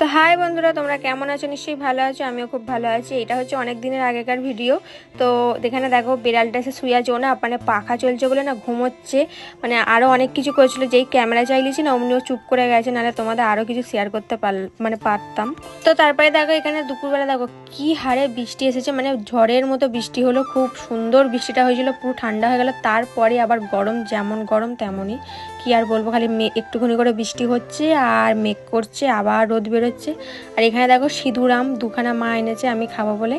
তো হাই বন্ধুরা, তোমরা কেমন আছো? নিশ্চয়ই ভালো আছো, আমিও খুব ভালো আছি। এটা হচ্ছে অনেক দিনের আগেকার ভিডিও। তো এখানে দেখো, বিড়ালটা এসে শুয়ে আছে না মানে পাখা চলছে বলে না ঘুমোচ্ছে। মানে আরও অনেক কিছু করেছিল, যেই ক্যামেরা চাইলেছি না, অমনিও চুপ করে গেছে, নাহলে তোমাদের আরও কিছু শেয়ার করতে পার মানে পারতাম। তো তারপরে দেখো, এখানে দুপুরবেলা দেখো, কি হারে বৃষ্টি এসেছে মানে ঝড়ের মতো বৃষ্টি হলো, খুব সুন্দর বৃষ্টিটা হয়েছিল, পুরো ঠান্ডা হয়ে গেল। তারপরে আবার গরম, যেমন গরম তেমনই। কি আর বলব, খালি একটুখানি করে বৃষ্টি হচ্ছে আর মেঘ করছে, আবার রোদ বেরোচ্ছে। আর এখানে দেখো সিঁদুরাম, দুখানা মা এনেছে, আমি খাব বলে।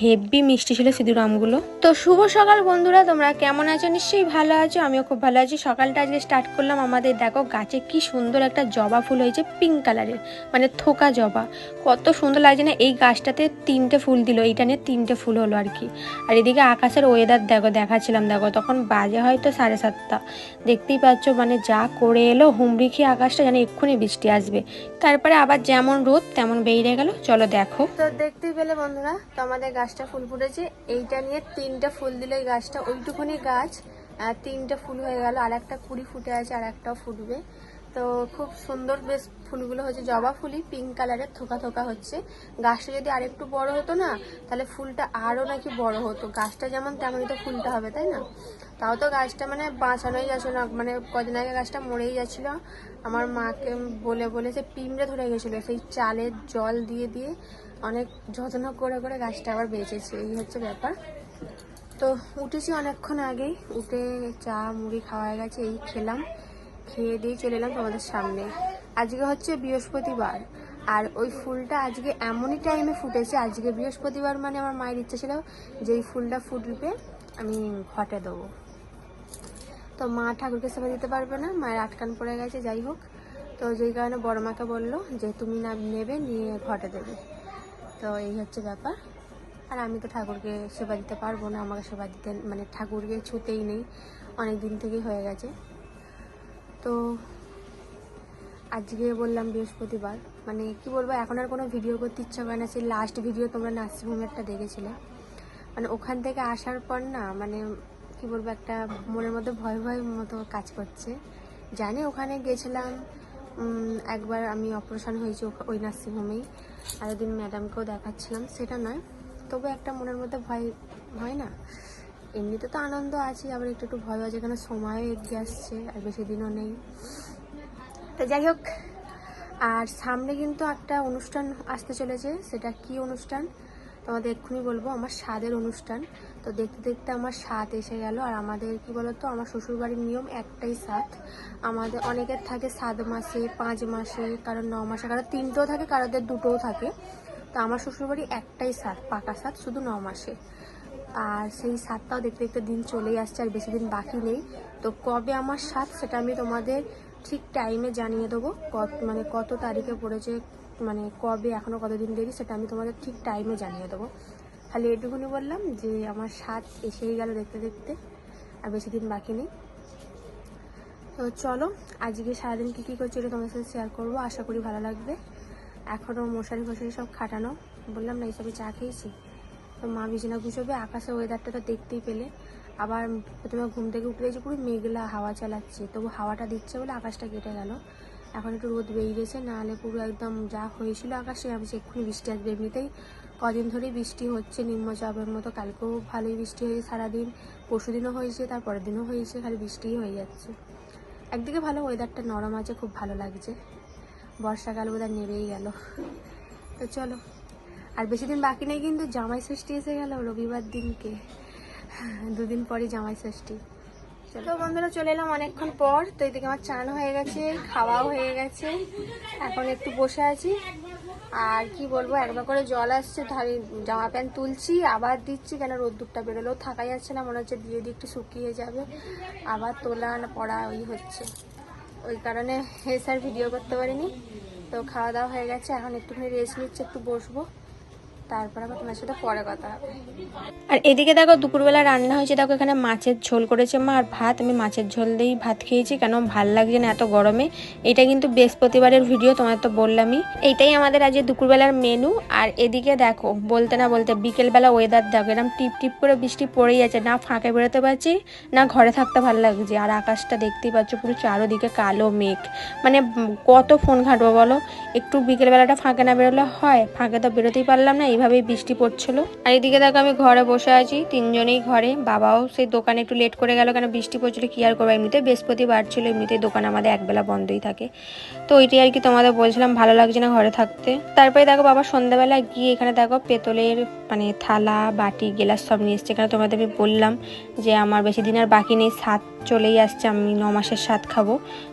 হেভি মিষ্টি ছিল সিঁদুরামগুলো। তো শুভ সকাল বন্ধুরা, তোমরা কেমন আছো? নিশ্চয়ই ভালো আছো, আমিও খুব ভালো আছি। সকালটা আজকে স্টার্ট করলাম আমাদের, দেখো গাছে কি সুন্দর একটা জবা ফুল হয়েছে পিঙ্ক কালারের মানে থোকা জবা। কত সুন্দর লাগছে না, এই গাছটাতে তিনটে ফুল দিল, এইটা নিয়ে তিনটে ফুল হলো আর কি। আর এদিকে আকাশের ওয়েদার দেখো, দেখাচ্ছিলাম, দেখো, তখন বাজে হয়তো সাড়ে সাতটা। দেখতেই পাচ্ছ মানে যা করে এলো, হুমড়ি খেয়ে আকাশটা যেন এক্ষুনি বৃষ্টি আসবে। তারপরে আবার যেমন রোদ, তেমন বেরিয়ে গেল। চলো দেখো। তো দেখতেই পেলে বন্ধুরা, তো আমাদের গাছটা ফুল ফুটেছে। এইটা নিয়ে তিনটা ফুল দিলে গাছটা। ওইটুকুনি গাছ তিনটা ফুল হয়ে গেল। আর একটা কুড়ি ফুটে আছে আর একটাও ফুটবে। তো খুব সুন্দর বেশ ফুলগুলো হচ্ছে জবা ফুলই পিঙ্ক কালারের থোকা থোকা হচ্ছে। গাছটা যদি আরেকটু বড় হতো না, তাহলে ফুলটা আরও নাকি বড় হতো। গাছটা যেমন তেমনই তো ফুলটা হবে, তাই না? তাও তো গাছটা মানে বাঁচানোই যাচ্ছিল না। মানে কদিন আগে গাছটা মরেই যাচ্ছিল। আমার মাকে বলে বলে সে পিমড়ে ধরে গেছিল। সেই চালের জল দিয়ে দিয়ে অনেক যত্ন করে করে গাছটা আবার বেঁচেছে। এই হচ্ছে ব্যাপার। তো উঠেছি অনেকক্ষণ আগেই। উঠে চা, মুড়ি খাওয়া গেছে, এই খেলাম। খেয়ে দিয়ে চলে এলাম তোমাদের সামনে। আজকে হচ্ছে বৃহস্পতিবার। আর ওই ফুলটা আজকে এমনই টাইমে ফুটেছে, আজকে বৃহস্পতিবার মানে আমার মায়ের ইচ্ছা ছিল যে এই ফুলটা ফুটবে, আমি ঘটে দেবো। তো মা ঠাকুরকে সেবা দিতে পারবে না, মায়ের আটকান পড়ে গেছে, যাই হোক। তো যেই কারণে বড় মাকে বলল যে, তুমি না নেবে, নিয়ে ঘটে দেবে। তো এই হচ্ছে ব্যাপার। আর আমি তো ঠাকুরকে সেবা দিতে পারব না, আমাকে সেবা দিতে মানে ঠাকুরকে ছুতেই নেই অনেক দিন থেকেই হয়ে গেছে। তো আজকে বললাম বৃহস্পতিবার। মানে কি বলব, এখন আর কোনো ভিডিও করতে ইচ্ছা করে না। সেই লাস্ট ভিডিও তোমরা নার্সিংহোমেরটা দেখেছিলে। মানে ওখান থেকে আসার পর না মানে কি বলব, একটা মনের মধ্যে ভয় ভয় মতো কাজ করছে। জানি ওখানে গেছিলাম একবার আমি অপারেশন হয়েছি ওই নার্সিংহোমেই। আর ওদিন ম্যাডামকেও দেখাচ্ছিলাম, সেটা নয়। তবু একটা মনের মধ্যে ভয় হয় না। এমনিতে তো আনন্দ আছে, আবার একটু একটু ভয় আছে কেন সময়ও এগিয়ে আসছে আর বেশি দিনও নেই। তো যাই হোক, আর সামনে কিন্তু একটা অনুষ্ঠান আসতে চলেছে, সেটা কি অনুষ্ঠান? তোমাদের এক্ষুনি বলব, আমার স্বাদের অনুষ্ঠান। তো দেখতে দেখতে আমার স্বাদ এসে গেল, আর আমাদের কি বলতো, আমার শ্বশুরবাড়ির নিয়ম একটাই স্বাদ। আমাদের অনেকের থাকে সাত মাসে, পাঁচ মাসে কারণ ন মাসে, কারও তিনটেও থাকে, কারোদের দুটোও থাকে। তো আমার শ্বশুরবাড়ি একটাই স্বাদ, পাকা স্বাদ, শুধু ন মাসে। আর সেই স্বাদটাও দেখতে দেখতে দিন চলেই আসছে আর বেশি দিন বাকি নেই। তো কবে আমার স্বাদ সেটা আমি তোমাদের ঠিক টাইমে জানিয়ে দেবো। কত মানে কত তারিখে পড়েছে মানে কবে এখনও কতদিন দেরি সেটা আমি তোমাদের ঠিক টাইমে জানিয়ে দেবো। খালি এটুকুনি বললাম যে আমার স্বাদ এসেই গেল দেখতে দেখতে আর বেশি দিন বাকি নেই। তো চলো, আজকে সারাদিন কী কী করছি তোমার সাথে শেয়ার করব, আশা করি ভালো লাগবে। এখনও মশারি ফশারি সব খাটানো, বললাম না এইসবে চা খেয়েছি? তো মা বিছানা গুছোবে আকাশের ওয়েদারটা তো দেখতেই পেলে। আবার প্রথমে ঘুম থেকে উঠে দেখছি পুরো মেঘলা হাওয়া চালাচ্ছে, তবু হাওয়াটা দিচ্ছে বলে আকাশটা কেটে গেল। এখন একটু রোদ বেরিয়ে বেরিয়েছে, নাহলে পুরো একদম যা হয়েছিল আকাশে, আমি এক্ষুনি বৃষ্টি আসবে এমনিতেই। কদিন ধরেই বৃষ্টি হচ্ছে নিম্নচাপের মতো। কালকেও ভালোই বৃষ্টি হয়েছে সারাদিন পরশু দিনও হয়েছে, তারপরের দিনও হয়েছে, খালি বৃষ্টিই হয়ে যাচ্ছে। একদিকে ভালো ওয়েদারটা নরম আছে, খুব ভালো লাগছে। বর্ষাকাল বোধহয় নেবেই গেল। তো চলো আর বেশি দিন বাকি নেই কিন্তু জামাই ষষ্ঠী এসে গেল রবিবার দিনকে। দুদিন পরই জামাই ষষ্ঠী। তো বন্ধুরা, চলে এলাম অনেকক্ষণ পর। তো এদিকে আমার চান হয়ে গেছে, খাওয়াও হয়ে গেছে। এখন একটু বসে আছি। আর কি বলব, একবার করে জল আসছে, ধারে জামা প্যান্ট তুলছি, আবার দিচ্ছি। কেন রোদ্দুরটা বেরোলেও থাকা যাচ্ছে না, মনে হচ্ছে দিয়ে দিয়ে একটু শুকিয়ে যাবে। আবার তোলা পড়া ওই হচ্ছে। ওই কারণে হেসার ভিডিও করতে পারিনি। তো খাওয়া দাওয়া হয়ে গেছে, এখন একটুখানি রেস্ট নিচ্ছে, একটু বসবো। তারপর তোমার সাথে পরে কথা হবে। আর এদিকে দেখো দুপুরবেলা রান্না হয়েছে, দেখো এখানে মাছের ঝোল করেছে মা আর ভাত। আমি মাছের ঝোল দিয়েই ভাত খেয়েছি, কেন ভালো লাগছে না এত গরমে। এটা কিন্তু বৃহস্পতিবারের ভিডিও তোমার তো বললামই। এইটাই আমাদের আজকে দুপুরবেলার মেনু। আর এদিকে দেখো, বলতে না বলতে বিকেলবেলা ওয়েদার দেখো এরকম টিপ টিপ করে বৃষ্টি পড়েই যাচ্ছে না ফাঁকে বেরোতে পারছি, না ঘরে থাকতে ভালো লাগছে। আর আকাশটা দেখতেই পাচ্ছ পুরো চারোদিকে কালো মেঘ। মানে কত ফোন ঘাঁটবো বলো? একটু বিকেলবেলাটা ফাঁকে না বেরোলে হয়, ফাঁকে তো বেরোতেই পারলাম না। এইভাবেই বৃষ্টি পড়ছিল? আর এদিকে দেখো আমি ঘরে বসে আছি, তিনজনেই ঘরে। বাবাও সেই দোকানে একটু লেট করে গেল কেন বৃষ্টি পড়ছিল, কি আর করব? এমনিতে বৃহস্পতিবার ছিল, এমনিতেই দোকান আমাদের একবেলা বন্ধই থাকে। তো ওইটাই আর কি তোমাদের বলছিলাম, ভালো লাগছে না ঘরে থাকতে। তারপরে দেখো বাবা সন্ধ্যাবেলা গিয়ে এখানে দেখো পেতলের মানে থালা, বাটি, গেলাস সব নিয়ে এসছে এখানে তোমাদের আমি বললাম যে আমার বেশি দিন আর বাকি নেই, সাত চলেই আসছে, আমি ন মাসের স্বাদ খাব।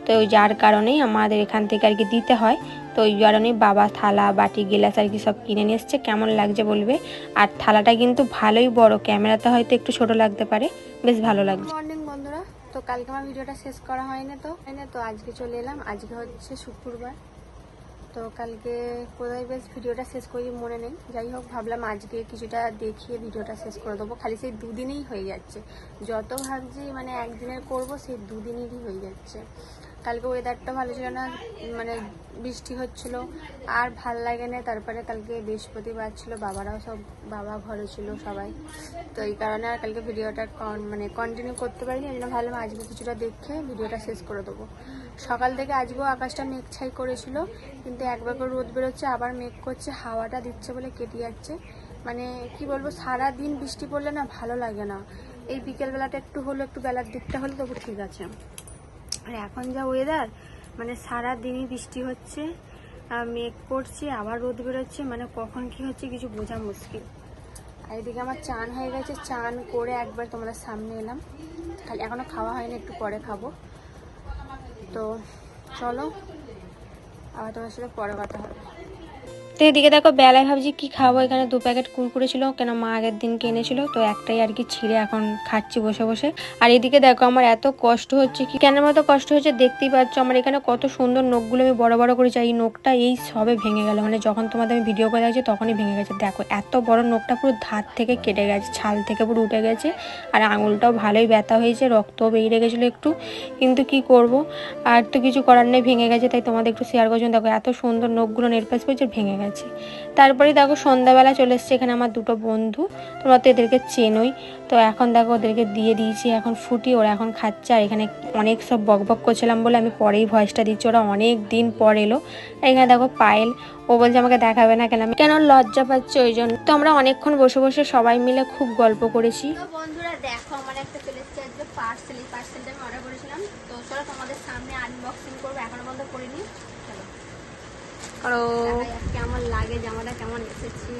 তো ওই যার কারণেই আমাদের এখান থেকে আর কি দিতে হয়। তো ওই কারণেই বাবা থালা, বাটি, গেলাস আর কি সব কিনে নিয়ে এসছে। কেমন লাগছে বলবে? আর থালাটা কিন্তু ভালোই বড় ক্যামেরাতে হয়তো একটু ছোট লাগতে পারে। বেশ ভালো লাগছে। বন্ধুরা। তো কালকে আমার ভিডিওটা শেষ করা হয়নি তো। তো, আজকে চলে এলাম। আজকে হচ্ছে শুক্রবার। তো কালকে কোথায় বেশ ভিডিওটা শেষ করি মনে নেই। যাই হোক, ভাবলাম আজকে কিছুটা দেখিয়ে ভিডিওটা শেষ করে দেবো। খালি সেই দুদিনেই হয়ে যাচ্ছে। যত ভাবছি মানে একদিনের করব, সেই দুদিনেরই হয়ে যাচ্ছে। কালকে ওয়েদারটা ভালো ছিল না মানে বৃষ্টি হচ্ছিল, আর ভালো লাগে না। তারপরে কালকে বৃহস্পতিবার ছিল, বাবারাও সব, বাবা ঘরে ছিল সবাই। তো এই কারণে আর কালকে ভিডিওটা মানে কন্টিনিউ করতে পারিনি, এই জন্য ভাবলাম আজকে কিছুটা দেখে ভিডিওটা শেষ করে দেবো। সকাল থেকে আজকেও আকাশটা মেঘ ছাই করেছিল, কিন্তু একবার করে রোদ বেরোচ্ছে, আবার মেঘ করছে, হাওয়াটা দিচ্ছে বলে কেটে যাচ্ছে। মানে কি বলব সারা দিন বৃষ্টি পড়লে না ভালো লাগে না। এই বিকেলবেলাটা একটু হলো, একটু বেলার দিকটা হলে, তবু ঠিক আছে। আর এখন যা ওয়েদার মানে সারা দিনই বৃষ্টি হচ্ছে মেঘ পড়ছে আবার রোদ বেরোচ্ছে মানে কখন কি হচ্ছে কিছু বোঝা মুশকিল। আর এদিকে আমার চান হয়ে গেছে, চান করে একবার তোমাদের সামনে এলাম। খালি এখনও খাওয়া হয়নি, একটু পরে খাব। তো চলো, আবার তোমার সাথে পরে কথা হবে। তো এদিকে দেখো বেলায় ভাবছি কি খাব? এখানে দু প্যাকেট কুরকুরে ছিল, কেন মা আগের দিন কিনেছিল, তো একটাই আর কি ছিঁড়ে এখন খাচ্ছি বসে বসে। আর এদিকে দেখো আমার এত কষ্ট হচ্ছে কি, কেন মতো কষ্ট হচ্ছে দেখতেই পাচ্ছ? আমার এখানে কত সুন্দর নখগুলো আমি বড় বড় করেছি আর এই নখটা এই সবে ভেঙে গেল। মানে যখন তোমাদের আমি ভিডিও করে দেখছি তখনই ভেঙে গেছে। দেখো এত বড় নখটা পুরো ধার থেকে কেটে গেছে, ছাল থেকে পুরো উঠে গেছে। আর আঙুলটাও ভালোই ব্যথা হয়েছে রক্তও বেরিয়ে গেছিল একটু। কিন্তু কি করব? আর তো কিছু করার নেই, ভেঙে গেছে, তাই তোমাদের একটু শেয়ার করছি। দেখো এত সুন্দর নখগুলো নেরপাস পেয়েছে ভেঙে গেছে। তারপরে দেখো সন্ধ্যাবেলা চলে এসছে এখানে আমার দুটো বন্ধু। তোমরা তো এদেরকে চেনোই। তো এখন দেখো ওদেরকে দিয়ে দিয়েছি, এখন ফুটি, ওরা এখন খাচ্ছে। আর এখানে অনেক সব বক বক করছিলাম বলে আমি পরেই ভয়েসটা দিচ্ছি। ওরা অনেক দিন পর এলো। এখানে দেখো পায়েল, ও বলছে আমাকে দেখাবে না কেন? কেন লজ্জা পাচ্ছে ওই জন্য। তো আমরা অনেকক্ষণ বসে বসে সবাই মিলে খুব গল্প করেছি। বন্ধুরা দেখো, আমার একটা অর্ডার করেছিলাম তো চলো তোমাদের সামনে আনবক্সিং করব এখনও পর্যন্ত করিনি চলো আমার লাগে? জামাটা কেমন এসেছে?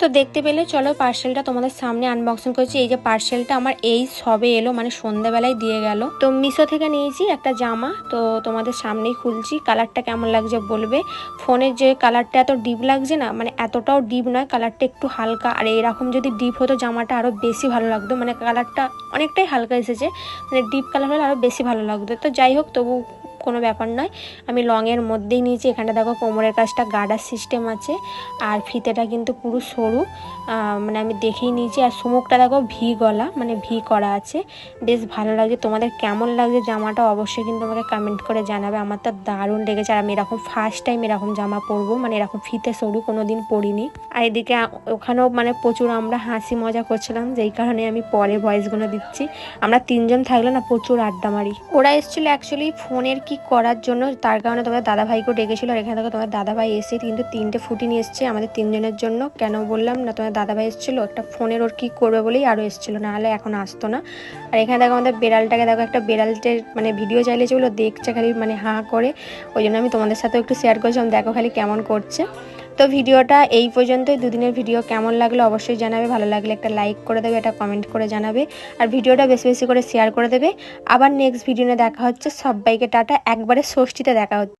তো দেখতে পেলে চলো পার্সেলটা তোমাদের সামনে আনবক্সিং করেছি। এই যে পার্সেলটা আমার এই সবে এলো মানে সন্ধ্যাবেলায় দিয়ে গেল। তো মিশো থেকে নিয়েছি একটা জামা তো তোমাদের সামনেই খুলছি। কালারটা কেমন লাগছে বলবে? ফোনের যে কালারটা এত ডিপ লাগছে না মানে এতটাও ডিপ নয় কালারটা একটু হালকা। আর এরকম যদি ডিপ হতো জামাটা আরও বেশি ভালো লাগতো। মানে কালারটা অনেকটাই হালকা এসেছে মানে ডিপ কালার হলে আরও বেশি ভালো লাগতো। তো যাই হোক তবু কোনো ব্যাপার নয়। আমি লংয়ের মধ্যেই নিয়েছি। এখানটা দেখো কোমরের কাজটা গার্ডার সিস্টেম আছে। আর ফিতেটা কিন্তু পুরো সরু। মানে আমি দেখেই নিয়েছি। আর সুমুকটা দেখো ভি গলা মানে ভি করা আছে। বেশ ভালো লাগছে। তোমাদের কেমন লাগছে জামাটা অবশ্যই কিন্তু আমাকে কমেন্ট করে জানাবে। আমার তো দারুণ লেগেছে। আর আমি এরকম ফার্স্ট টাইম এরকম জামা পরবো। মানে এরকম ফিতে সরু কোনো দিন পরিনি। আর এদিকে ওখানেও মানে প্রচুর আমরা হাসি মজা করছিলাম। যেই কারণে আমি পরে ভয়েসগুলো দিচ্ছি। আমরা তিনজন থাকলে না প্রচুর আড্ডা মারি। ওরা এসেছিল অ্যাকচুয়ালি ফোনের কি করার জন্য তার কারণে তোমাদের দাদাভাইকেও ডেকেছিল আর এখানে দেখো তোমার দাদাভাই এসে কিন্তু তিনটে ফুটি নিয়ে এসছে আমাদের তিনজনের জন্য। কেন বললাম না তোমার দাদাভাই এসেছিল, একটা ফোনের ওর কী করবে বলেই আরও এসেছিল, নাহলে এখন আসতো না। আর এখানে দেখো আমাদের বেড়ালটাকে দেখো একটা বেড়ালটের মানে ভিডিও চাইলেছে ওগুলো দেখছে খালি মানে হাঁ করে। ওই জন্য আমি তোমাদের সাথেও একটু শেয়ার করেছিলাম, দেখো খালি কেমন করছে। তো ভিডিওটা এই পর্যন্তই। দুদিনের ভিডিও কেমন লাগল অবশ্যই জানাবে। ভালো লাগলে একটা লাইক করে দেবে, একটা কমেন্ট করে জানাবে। আর ভিডিওটা বেশি বেশি করে শেয়ার করে দেবে। আবার নেক্সট ভিডিও দেখা হচ্ছে। সবাইকে টাটা। একবারে ষষ্ঠীতে দেখা হচ্ছে।